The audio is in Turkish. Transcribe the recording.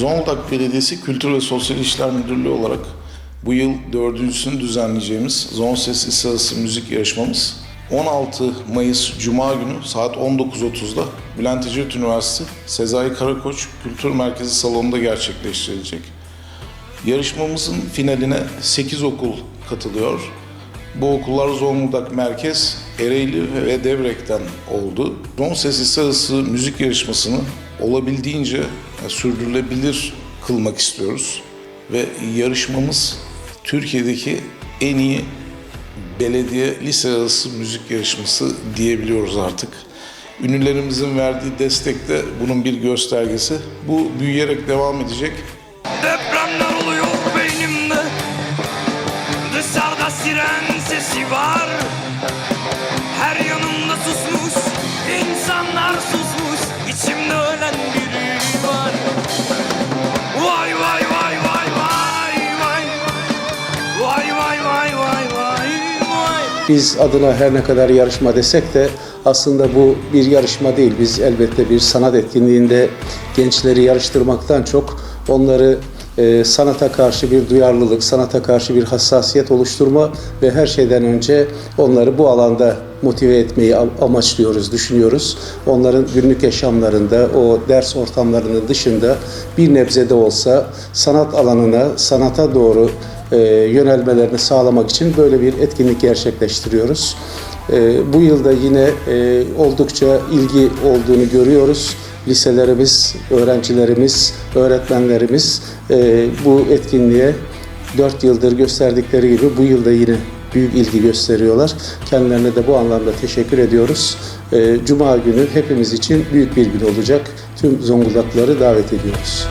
Zonguldak Belediyesi Kültür ve Sosyal İşler Müdürlüğü olarak bu yıl dördüncüsünü düzenleyeceğimiz Zon Ses İsa'sı müzik yarışmamız 16 Mayıs Cuma günü saat 19.30'da Bülent Ecevit Üniversitesi Sezai Karakoç Kültür Merkezi salonunda gerçekleştirilecek. Yarışmamızın finaline 8 okul katılıyor. Bu okullar Zonguldak Merkez, Ereğli ve Devrek'ten oldu. Zon Sesi Sağısı müzik yarışmasını olabildiğince e, sürdürülebilir kılmak istiyoruz. Ve yarışmamız Türkiye'deki en iyi belediye lise arası müzik yarışması diyebiliyoruz artık. Ünlülerimizin verdiği destek de bunun bir göstergesi. Bu büyüyerek devam edecek. Depremler Biz adına her ne kadar yarışma desek de aslında bu bir yarışma değil. Biz elbette bir sanat etkinliğinde gençleri yarıştırmaktan çok onları e, sanata karşı bir duyarlılık, sanata karşı bir hassasiyet oluşturma ve her şeyden önce onları bu alanda motive etmeyi am- amaçlıyoruz, düşünüyoruz. Onların günlük yaşamlarında, o ders ortamlarının dışında bir nebze de olsa sanat alanına, sanata doğru e, yönelmelerini sağlamak için böyle bir etkinlik gerçekleştiriyoruz. E, bu yılda yine e, oldukça ilgi olduğunu görüyoruz. Liselerimiz, öğrencilerimiz, öğretmenlerimiz e, bu etkinliğe 4 yıldır gösterdikleri gibi bu yılda yine büyük ilgi gösteriyorlar. Kendilerine de bu anlamda teşekkür ediyoruz. E, Cuma günü hepimiz için büyük bir gün olacak. Tüm Zonguldaklıları davet ediyoruz.